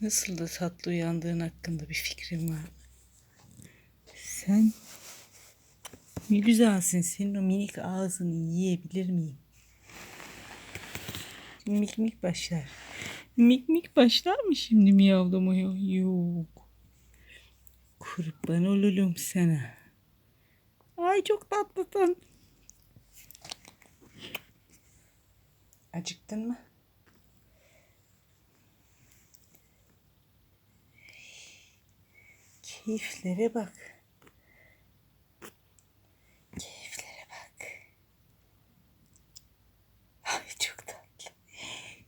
Nasıl da tatlı uyandığın hakkında bir fikrim var. Sen ne güzelsin. Senin o minik ağzını yiyebilir miyim? Mik mik başlar. Mik mik başlar mı şimdi miyavlamaya? Yok. Kurban olurum sana. Ay çok tatlısın. Acıktın mı? Keyiflere bak. Keyiflere bak. Ay çok tatlı.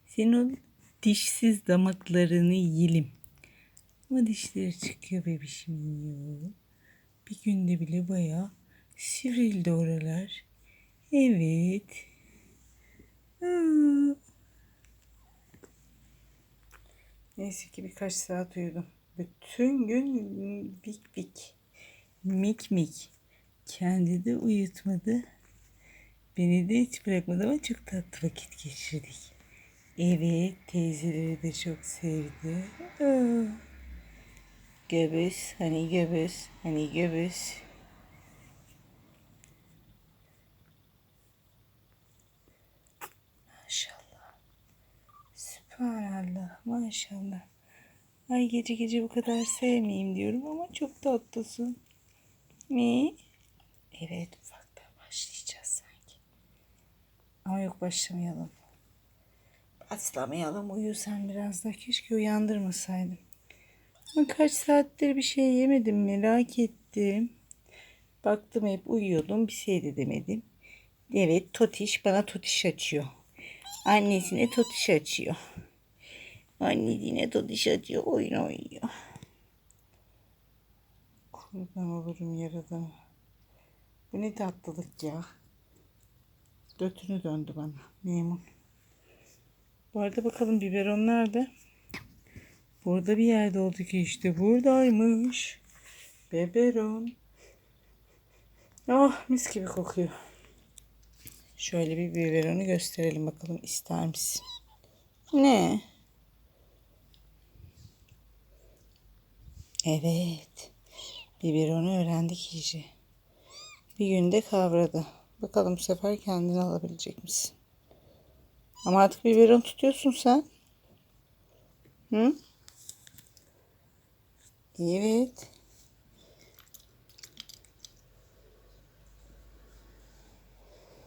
Senin dişsiz damaklarını yiyelim. Ama dişleri çıkıyor bebişim yiyor. Bir günde bile bayağı sivrildi oralar. Evet. Neyse ki birkaç saat uyudum. Bütün gün bik bik. Mik mik. Kendi de uyutmadı. Beni de hiç bırakmadı ama çok tatlı vakit geçirdik. Evet teyzeleri de çok sevdi. Aa. Göbüs, hani göbüs, hani göbüs. Maşallah. Sübhanallah. Maşallah. Ay gece gece bu kadar sevmeyeyim diyorum ama çok tatlısın. Ne? Evet ufaktan başlayacağız sanki. Ama yok başlamayalım. Başlamayalım uyu sen biraz da. Keşke uyandırmasaydım. Ama kaç saattir bir şey yemedim merak ettim. Baktım hep uyuyordum bir şey de demedim. Evet Totiş bana Totiş açıyor. Annesine Totiş açıyor. Anneciğine Totiş açıyor oyun oynuyor. Kurban olurum yaradan. Bu ne tatlılık ya. Götünü döndü bana memnun. Bu arada bakalım biberon nerede? Burada bir yerde oldu ki işte buradaymış. Beberon. Oh mis gibi kokuyor. Şöyle bir biberonu gösterelim bakalım ister misin? Ne? Evet. Biberonu öğrendik iyice. Bir günde kavradı. Bakalım bu sefer kendini alabilecek misin? Ama artık biberon tutuyorsun sen. Hı? Evet.